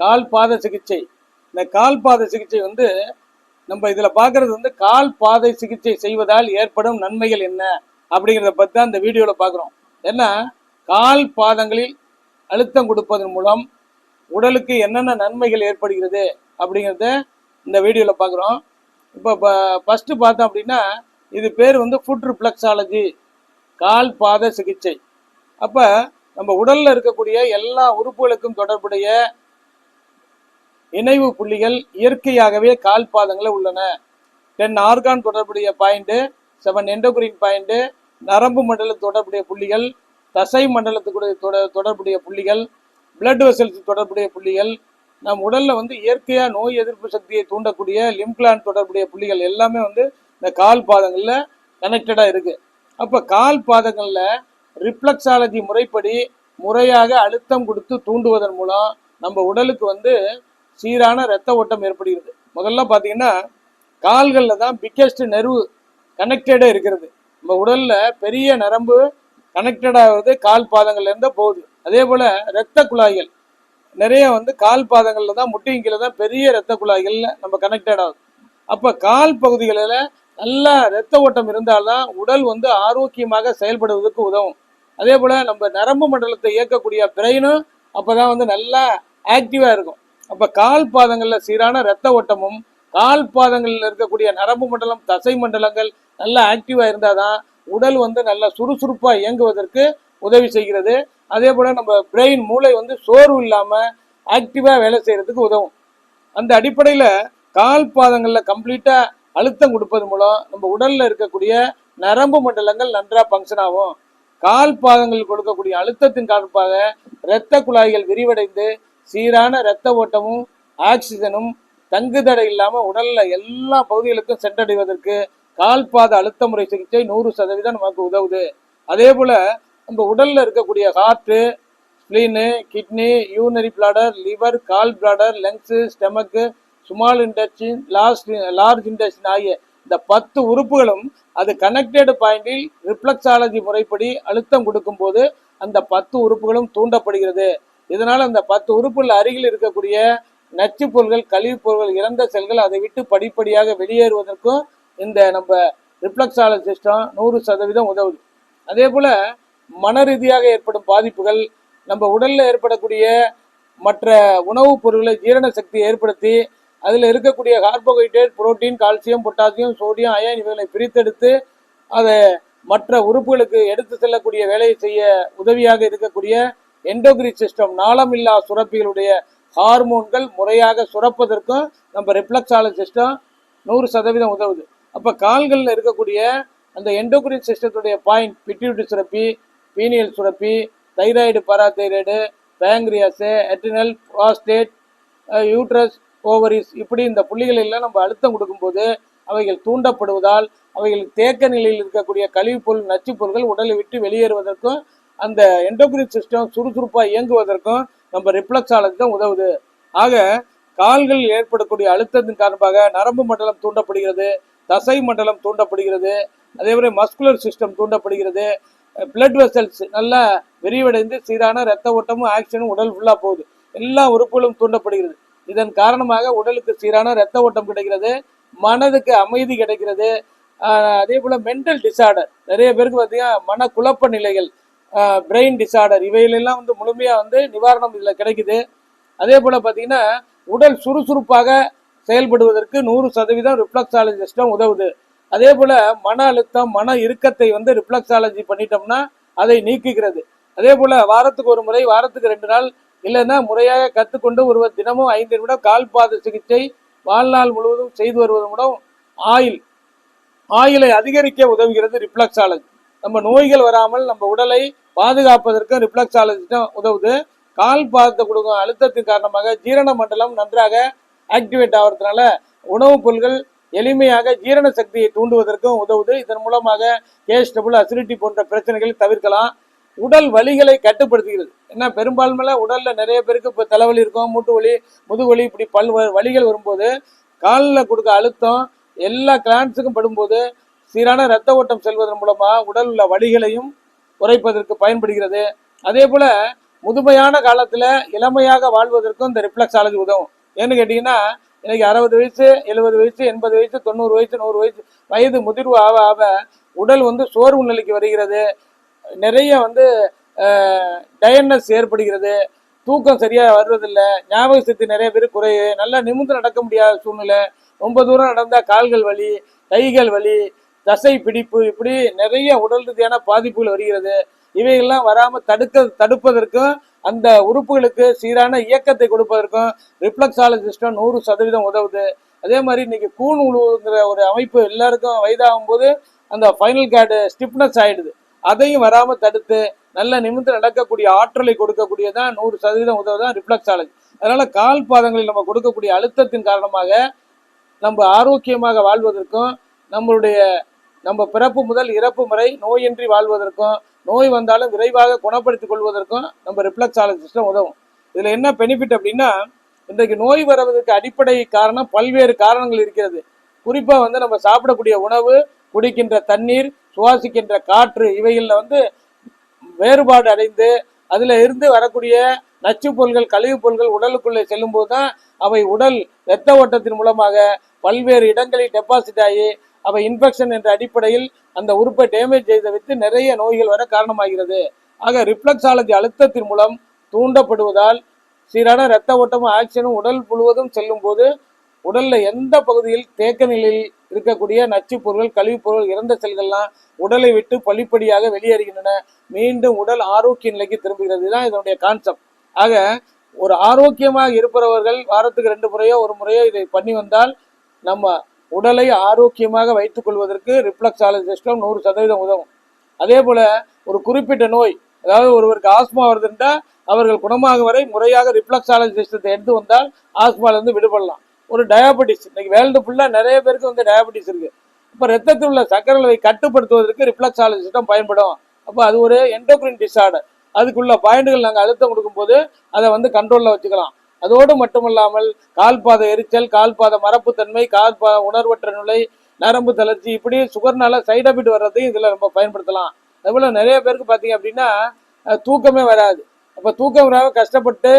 கால் பாத சிகிச்சை. இந்த கால் பாத சிகிச்சை வந்து நம்ம இதில் பார்க்கறது வந்து கால் பாதை சிகிச்சை செய்வதால் ஏற்படும் நன்மைகள் என்ன? அப்படிங்கிறத பற்றி தான் இந்த வீடியோவில் பார்க்குறோம் ஏன்னா கால் பாதங்களில் அழுத்தம் கொடுப்பதன் மூலம் உடலுக்கு என்னென்ன நன்மைகள் ஏற்படுகிறது? அப்படிங்கிறத இந்த வீடியோவில் பார்க்குறோம் இப்போ ஃபஸ்ட்டு பார்த்தோம் அப்படின்னா இது பேர் வந்து ஃபுட் ரிஃப்ளெக்ஸாலஜி கால் பாத சிகிச்சை. அப்போ நம்ம உடலில் இருக்கக்கூடிய எல்லா உறுப்புகளுக்கும் தொடர்புடைய இணைவு புள்ளிகள் இயற்கையாகவே கால் பாதங்களில் உள்ளன. டென் ஆர்கான் தொடர்புடைய பாயிண்ட் செவன் எண்டோகிரின் பாயிண்ட் நரம்பு மண்டலத்து தொடர்புடைய புள்ளிகள் தசை மண்டலத்துக்குடைய தொடர்புடைய புள்ளிகள் பிளட் வெசல்ஸ் தொடர்புடைய புள்ளிகள் நம் உடல்ல வந்து இயற்கையா நோய் எதிர்ப்பு சக்தியை தூண்டக்கூடிய லிம்ப்ளான் தொடர்புடைய புள்ளிகள் எல்லாமே வந்து இந்த கால் பாதங்களில் கனெக்டடா இருக்கு. அப்ப கால் பாதங்கள்ல ரிப்ளக்ஸாலஜி முறைப்படி முறையாக அழுத்தம் கொடுத்து தூண்டுவதன் மூலம் நம்ம உடலுக்கு வந்து சீரான இரத்த ஓட்டம் ஏற்படுகிறது. முதல்ல பார்த்தீங்கன்னா கால்களில் தான் பிக்கெஸ்ட் நெர்வு கனெக்டடே இருக்கிறது. நம்ம உடலில் பெரிய நரம்பு கனெக்டட் ஆகிறது கால் பாதங்கள்லேருந்து போகுது. அதே போல் இரத்த குழாய்கள். நிறைய வந்து கால் பாதங்களில் தான் முட்டியின் கீழே தான் பெரிய இரத்த குழாய்களில் நம்ம கனெக்டட் ஆகுது. அப்போ கால் பகுதிகளில் நல்லா இரத்த ஓட்டம் இருந்தால்தான் உடல் வந்து ஆரோக்கியமாக செயல்படுவதற்கு உதவும். அதே போல் நம்ம நரம்பு மண்டலத்தை இயக்கக்கூடிய பிரெயினும் அப்பதான் வந்து நல்லா ஆக்டிவாக இருக்கும். அப்ப கால் பாதங்கள்ல சீரான இரத்த ஓட்டமும் கால் பாதங்களில் இருக்கக்கூடிய நரம்பு மண்டலம் தசை மண்டலங்கள் நல்லா ஆக்டிவா இருந்தாதான் உடல் வந்து நல்லா சுறுசுறுப்பா இயங்குவதற்கு உதவி செய்கிறது. அதே போல நம்ம பிரெயின் மூளை வந்து சோர்வு இல்லாம ஆக்டிவா வேலை செய்யறதுக்கு உதவும். அந்த அடிப்படையில கால் பாதங்கள்ல கம்ப்ளீட்டா அழுத்தம் கொடுப்பது மூலம் நம்ம உடல்ல இருக்கக்கூடிய நரம்பு மண்டலங்கள் நன்றா ஃபங்க்ஷன் ஆகும். கால் பாதங்கள் கொடுக்கக்கூடிய அழுத்தத்தின் காரணமாக இரத்த குழாய்கள் விரிவடைந்து சீரான இரத்த ஓட்டமும் ஆக்சிஜனும் தங்குதடை இல்லாமல் உடல்ல எல்லா பகுதிகளுக்கும் சென்றடைவதற்கு கால்பாத அழுத்த முறை சிகிச்சை நூறு சதவீதம் நமக்கு உதவுது. அதே போல நம்ம உடல்ல இருக்கக்கூடிய heart spleen kidney urinary bladder liver gall bladder lungs stomach small intestine large large intestine ஆகிய இந்த பத்து உறுப்புகளும் அது கனெக்டட் பாயிண்டில் ரிப்ளக்ஸாலஜி முறைப்படி அழுத்தம் கொடுக்கும்போது அந்த பத்து உறுப்புகளும் தூண்டப்படுகிறது. இதனால் அந்த பத்து உறுப்புகள் அருகில் இருக்கக்கூடிய நச்சு பொருள்கள் கழிவுப் பொருள்கள் இறந்த செல்கள் அதை விட்டு படிப்படியாக வெளியேறுவதற்கும் இந்த நம்ம ரிஃப்ளெக்ஸாலஜி சிஸ்டம் நூறு சதவீதம் உதவுது. அதே போல் மன ரீதியாக ஏற்படும் பாதிப்புகள் நம்ம உடலில் ஏற்படக்கூடிய மற்ற உணவுப் பொருட்களை ஜீரண சக்தியை ஏற்படுத்தி அதில் இருக்கக்கூடிய carbohydrate protein calcium potassium sodium iron இவைகளை பிரித்தெடுத்து அதை மற்ற உறுப்புகளுக்கு எடுத்து செல்லக்கூடிய வேலையை செய்ய உதவியாக இருக்கக்கூடிய எண்டோகிரின் சிஸ்டம் நாளமில்லா சுரப்பிகளுடைய ஹார்மோன்கள் முறையாக சுரப்பதற்கும் நம்ம ரிஃப்ளெக்ஸாலஜி சிஸ்டம் நூறு சதவீதம் உதவுது. அப்போ கால்களில் இருக்கக்கூடிய அந்த எண்டோகிரின் சிஸ்டத்துடைய பாயிண்ட் பிட்யூட்டி சுரப்பி பீனியல் சுரப்பி thyroid parathyroid pancreas adrenal prostate uterus ovaries இப்படி இந்த புள்ளிகளெல்லாம் நம்ம அழுத்தம் கொடுக்கும்போது அவைகள் தூண்டப்படுவதால் அவைகள் தேக்க நிலையில் இருக்கக்கூடிய கழிவுப் பொருள் நச்சுப் பொருட்கள் உடலை விட்டு வெளியேறுவதற்கும் அந்த எண்டோகிரின் சிஸ்டம் சுறுசுறுப்பாக இயங்குவதற்கும் நம்ம ரிஃப்ளெக்ஸாலஜி தான் உதவுது. ஆக கால்களில் ஏற்படக்கூடிய அழுத்தத்தின் காரணமாக நரம்பு மண்டலம் தூண்டப்படுகிறது தசை மண்டலம் தூண்டப்படுகிறது அதே மாதிரி மஸ்குலர் சிஸ்டம் தூண்டப்படுகிறது பிளட் வெசல்ஸ் நல்லா விரிவடைந்து சீரான ரத்த ஓட்டமும் ஆக்ஷனும் உடல் ஃபுல்லாக போகுது. எல்லா உறுப்புகளும் தூண்டப்படுகிறது. இதன் காரணமாக உடலுக்கு சீரான ரத்த ஓட்டம் கிடைக்கிறது மனதுக்கு அமைதி கிடைக்கிறது. அதே போல் மென்டல் டிசார்டர் நிறைய பேருக்கு பார்த்தீங்கன்னா மன குழப்ப நிலைகள் பிரெயின் டிசார்டர் இவையிலெல்லாம் வந்து முழுமையாக வந்து நிவாரணம் இதில் கிடைக்குது. அதே போல் பார்த்தீங்கன்னா உடல் சுறுசுறுப்பாக செயல்படுவதற்கு நூறு சதவீதம் ரிப்ளக்ஸாலஜிஸ்டம் உதவுது. அதே போல் மன அழுத்தம் மன இறுக்கத்தை வந்து ரிஃப்ளெக்ஸாலஜி பண்ணிட்டோம்னா அதை நீக்குகிறது. அதே போல் வாரத்துக்கு ஒரு முறை வாரத்துக்கு ரெண்டு நாள் இல்லைன்னா முறையாக கற்றுக்கொண்டு ஒருவர் தினமும் ஐந்து நிமிடம் கால் பாத சிகிச்சை வாழ்நாள் முழுவதும் செய்து வருவதன் மூலம் ஆயில் ஆயிலை அதிகரிக்க உதவுகிறது ரிஃப்ளெக்ஸாலஜி நம்ம நோய்கள் வராமல் நம்ம உடலை பாதுகாப்பதற்கு ரிஃப்ளெக்ஸாலஜி உதவுது. கால் பாதத்தை கொடுக்கும் அழுத்தத்தின் காரணமாக ஜீரண மண்டலம் நன்றாக ஆக்டிவேட் ஆகிறதுனால உணவுப் பொருட்கள் எளிமையாக ஜீரண சக்தியை தூண்டுவதற்கும் உதவுது. இதன் மூலமாக கேஸ் டபுள் அசிடிட்டி போன்ற பிரச்சனைகளை தவிர்க்கலாம். உடல் வலிகளை கட்டுப்படுத்துகிறது. ஏன்னா பெரும்பான்மையில உடல்ல நிறைய பேருக்கு இப்போ தலைவலி இருக்கும் மூட்டு வலி முதுவலி இப்படி பல் வலிகள் வரும்போது காலில் கொடுக்க அழுத்தம் எல்லா கிளான்ஸுக்கும் படும்போது சீரான இரத்த ஓட்டம் செல்வதன் மூலமா உடல் உள்ள வலிகளையும் குறைப்பதற்கு பயன்படுகிறது. அதே போல முதுமையான காலத்துல இளமையாக வாழ்வதற்கும் இந்த ரிஃப்ளெக்ஸாலஜி உதவும். ஏன்னு கேட்டீங்கன்னா இன்னைக்கு அறுபது வயசு எழுபது வயசு எண்பது வயசு தொண்ணூறு வயசு நூறு வயசு வயது முதிர்வு ஆக ஆக உடல் வந்து சோர்வு நிலைக்கு வருகிறது. நிறைய வந்து டயர்னஸ் ஏற்படுகிறது. தூக்கம் சரியா வர்றதில்லை ஞாபக சக்தி நிறைய பேர் குறையுது. நல்லா நிமிர்ந்து நடக்க முடியாத சூழ்நிலை. ரொம்ப தூரம் நடந்தால் கால்கள் வலி கைகள் வலி தசை பிடிப்பு இப்படி நிறைய உடல் ரீதியான பாதிப்புகள் வருகிறது. இவையெல்லாம் வராம தடுக்க தடுப்பதற்கும் அந்த உறுப்புகளுக்கு சீரான இயக்கத்தை கொடுப்பதற்கும் ரிஃப்ளக்ஸாலஜி சிஸ்டம் நூறு சதவீதம் உதவுது. அதே மாதிரி இன்னைக்கு கூண் உழுவுங்கிற ஒரு அமைப்பு எல்லாருக்கும் வயதாகும் போது அந்த ஃபைனல் கார்டு ஸ்டிப்னஸ் ஆயிடுது. அதையும் வராம தடுத்து நல்ல நிமிர்ந்து நடக்கக்கூடிய ஆற்றலை கொடுக்கக்கூடியதான் நூறு சதவீதம் உதவுதான் ரிஃப்ளக்ஸாலஜி. அதனால கால் பாதங்களில் நம்ம கொடுக்கக்கூடிய அழுத்தத்தின் காரணமாக நம்ம ஆரோக்கியமாக வாழ்வதற்கும் நம்மளுடைய நம்ம பிறப்பு முதல் இறப்பு முறை நோயின்றி வாழ்வதற்கும் நோய் வந்தாலும் விரைவாக குணப்படுத்திக் கொள்வதற்கும் நம்ம ரிப்ளக்ஸாலஜி சிஸ்டம் உதவும். இதுல என்ன பெனிஃபிட் அப்படின்னா இன்றைக்கு நோய் வருவதற்கு அடிப்படை காரணம் பல்வேறு காரணங்கள் இருக்கிறது. குறிப்பா வந்து நம்ம சாப்பிடக்கூடிய உணவு குடிக்கின்ற தண்ணீர் சுவாசிக்கின்ற காற்று இவைகளில் வந்து வேறுபாடு அடைந்து அதுல இருந்து வரக்கூடிய நச்சு பொருள்கள் கழிவுப் பொருள்கள் உடலுக்குள்ளே செல்லும்போது தான் அவை உடல் இரத்த ஓட்டத்தின் மூலமாக பல்வேறு இடங்களில் டெபாசிட் ஆகி அவை இன்ஃபெக்ஷன் என்ற அடிப்படையில் அந்த உறுப்பை டேமேஜ் செய்த வைத்து நிறைய நோய்கள் வர காரணமாகிறது. ஆக ரிஃப்ளக்ஸாலஜி அழுத்தத்தின் மூலம் தூண்டப்படுவதால் சீரான இரத்த ஓட்டமும் ஆக்சிஜனும் உடல் முழுவதும் செல்லும் போது உடல்ல எந்த பகுதியில் தேக்க நிலையில் இருக்கக்கூடிய நச்சு பொருள் கழிவுப் பொருள் இறந்த செல்கள்லாம் உடலை விட்டு பழிப்படியாக வெளியேறுகின்றன. மீண்டும் உடல் ஆரோக்கிய நிலைக்கு திரும்புகிறது. தான் இதனுடைய கான்செப்ட் ஆக ஒரு ஆரோக்கியமாக இருப்பவர்கள் வாரத்துக்கு ரெண்டு முறையோ ஒரு முறையோ இதை பண்ணி வந்தால் நம்ம உடலை ஆரோக்கியமாக வைத்துக் கொள்வதற்கு ரிஃப்ளக்ஸாலஜி சிஸ்டம் நூறு சதவீதம் உதவும். அதே போல ஒரு குறிப்பிட்ட நோய் அதாவது ஒருவருக்கு ஆஸ்மா வருதுன்றா அவர்கள் குணமாகும் வரை முறையாக ரிஃப்ளக்ஸாலஜி சிஸ்டத்தை எடுத்து வந்தால் ஆஸ்மாலேருந்து விடுபடலாம். ஒரு டயாபெட்டிஸ் இன்னைக்கு வேர்ல்டு ஃபுல்லாக நிறைய பேருக்கு வந்து டயாபெட்டிஸ் இருக்கு. இப்போ ரத்தத்தில் உள்ள சர்க்கரை அளவை கட்டுப்படுத்துவதற்கு ரிஃப்ளக்ஸாலஜி சிஸ்டம் பயன்படும். அப்போ அது ஒரு என்டோக்ரின் டிசார்டர் அதுக்குள்ள பாயிண்ட்கள் நாங்கள் அழுத்தம் கொடுக்கும்போது அதை வந்து கண்ட்ரோலில் வச்சுக்கலாம். அதோடு மட்டுமல்லாமல் கால்பாத எரிச்சல் கால்பாத மரப்புத்தன்மை கால்பாத உணர்வற்ற நிலை நரம்பு தளர்ச்சி இப்படி சுகர்னால சைட் எஃபெக்ட் வர்றதையும் இதில் நம்ம பயன்படுத்தலாம். அதுபோல் நிறைய பேருக்கு பார்த்தீங்க அப்படின்னா தூக்கமே வராது. அப்போ தூக்கம் வராம கஷ்டப்பட்டு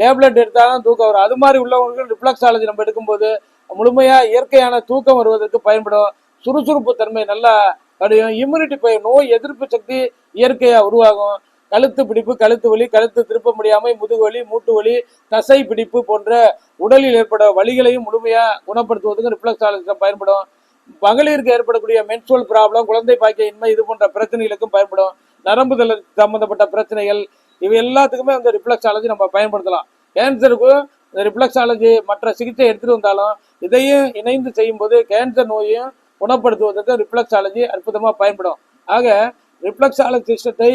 டேப்லெட் எடுத்தாலும் தூக்கம் வரும். அது மாதிரி உள்ளவங்களுக்கு ரிஃப்ளக்ஸாலஜி நம்ம எடுக்கும்போது முழுமையாக இயற்கையான தூக்கம் வருவதற்கு பயன்படும். சுறுசுறுப்பு தன்மை நல்லா அடையும் இம்யூனிட்டி பய நோய் எதிர்ப்பு சக்தி இயற்கையாக உருவாகும். கழுத்து பிடிப்பு கழுத்து வலி கழுத்து திருப்ப முடியாமை முதுகு வலி மூட்டு வலி தசை பிடிப்பு போன்ற உடலில் ஏற்பட வலிகளையும் முழுமையாக குணப்படுத்துவதற்கு ரிஃப்ளக்ஸாலஜி பயன்படும். மகளிருக்கு ஏற்படக்கூடிய மென்சுவல் ப்ராப்ளம் குழந்தை பாக்கிய இன்மை இது போன்ற பிரச்சனைகளுக்கும் பயன்படும். நரம்பு தள சம்பந்தப்பட்ட பிரச்சனைகள் இவை எல்லாத்துக்குமே அந்த ரிஃப்ளக்ஸாலஜி நம்ம பயன்படுத்தலாம். கேன்சருக்கும் இந்த ரிஃப்ளக்ஸாலஜி மற்ற சிகிச்சை எடுத்துட்டு வந்தாலும் இதையும் இணைந்து செய்யும்போது கேன்சர் நோயையும் குணப்படுத்துவதற்கு ரிஃப்ளக்ஸாலஜி அற்புதமாக பயன்படும். ஆக ரிஃப்ளக்ஸாலஜி சிஸ்டத்தை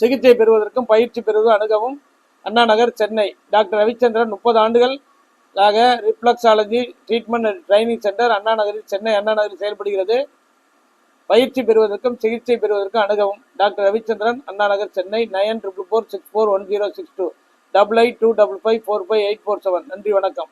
சிகிச்சை பெறுவதற்கும் பயிற்சி பெறுவதும் அணுகவும் அண்ணா நகர் சென்னை. டாக்டர் ரவிச்சந்திரன் முப்பது ஆண்டுகள் ஆக reflexology treatment and training centre Anna நகரில் சென்னை அண்ணா நகரில் செயல்படுகிறது. பயிற்சி பெறுவதற்கும் சிகிச்சை பெறுவதற்கும் அணுகவும். Doctor Ravichandran Anna Nagar Chennai nine triple four six four one zero six two. Double eight two double five four five eight four seven. நன்றி வணக்கம்.